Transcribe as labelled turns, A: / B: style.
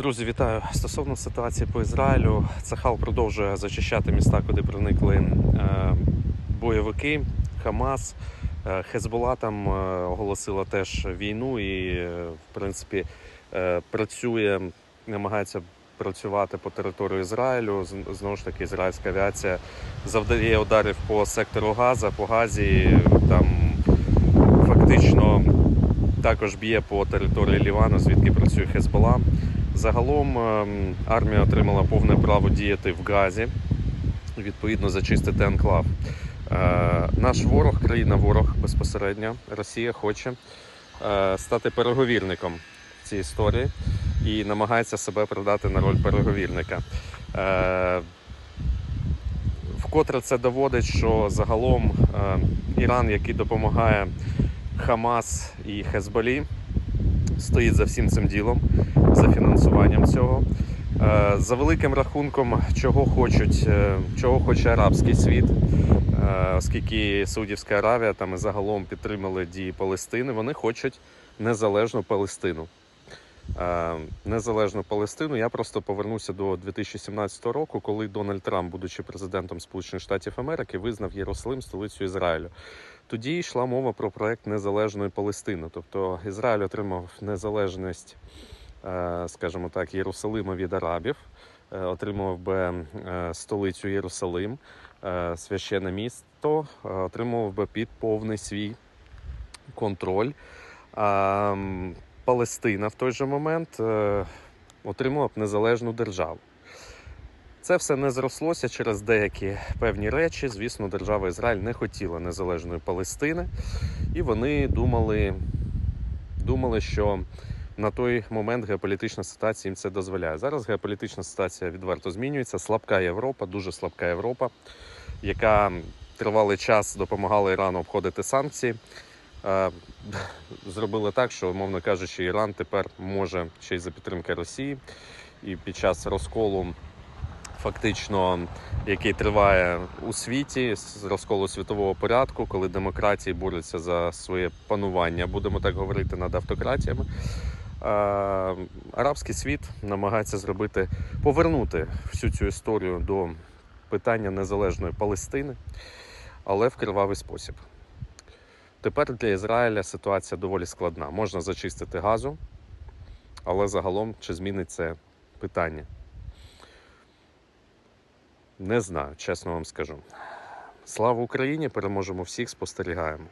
A: Друзі, вітаю! Стосовно ситуації по Ізраїлю, Цахал продовжує зачищати міста, куди проникли е, бойовики, Хамас. Е, Хезбола там е, оголосила теж війну і, в принципі, працює, намагається працювати по території Ізраїлю. Знову ж таки, ізраїльська авіація завдає ударів по сектору Газа, по Газі. Там фактично також б'є по території Лівану, звідки працює Хезбола. Загалом ем, армія отримала повне право діяти в Газі, відповідно зачистити анклав. Е, Наш ворог, країна ворог безпосередньо, Росія хоче е, стати переговірником в цій історії і намагається себе продати на роль переговірника. Е, Вкотре це доводить, що загалом е, Іран, який допомагає Хамас і Хезболі, стоїть за всім цим ділом, за фінансуванням цього. Е, За великим рахунком, чого хочуть, е, чого хоче арабський світ, е, оскільки Саудівська Аравія там і загалом підтримали дії Палестини, вони хочуть незалежну Палестину. Е, Незалежну Палестину. Я просто повернуся до 2017 року, коли Дональд Трамп, будучи президентом Сполучених Штатів Америки, визнав Єрусалим столицею Ізраїлю. Тоді йшла мова про проект незалежної Палестини. Тобто Ізраїль отримав незалежність, е, скажімо так, Єрусалима від арабів, е, отримав би столицю Єрусалим, священне місто, отримував би під повний свій контроль. Палестина в той же момент е, отримала б незалежну державу. Це все не зрослося через деякі певні речі. Звісно, держава Ізраїль не хотіла незалежної Палестини, і вони думали, думали, що на той момент геополітична ситуація їм це дозволяє. Зараз геополітична ситуація відверто змінюється. Слабка Європа, дуже слабка Європа, яка тривалий час допомагала Ірану обходити санкції. Зробили так, що, умовно кажучи, Іран тепер може ще й за підтримки Росії, і під час розколу фактично, який триває у світі з розколу світового порядку, коли демократії борються за своє панування, будемо так говорити над автократіями. е, Арабський світ намагається зробити повернути всю цю історію до питання незалежної Палестини, але в кривавий спосіб. Тепер для Ізраїля ситуація доволі складна. Можна зачистити газу, але загалом чи змінить це питання? Не знаю, чесно вам скажу. Слава Україні! Переможемо всіх, спостерігаємо.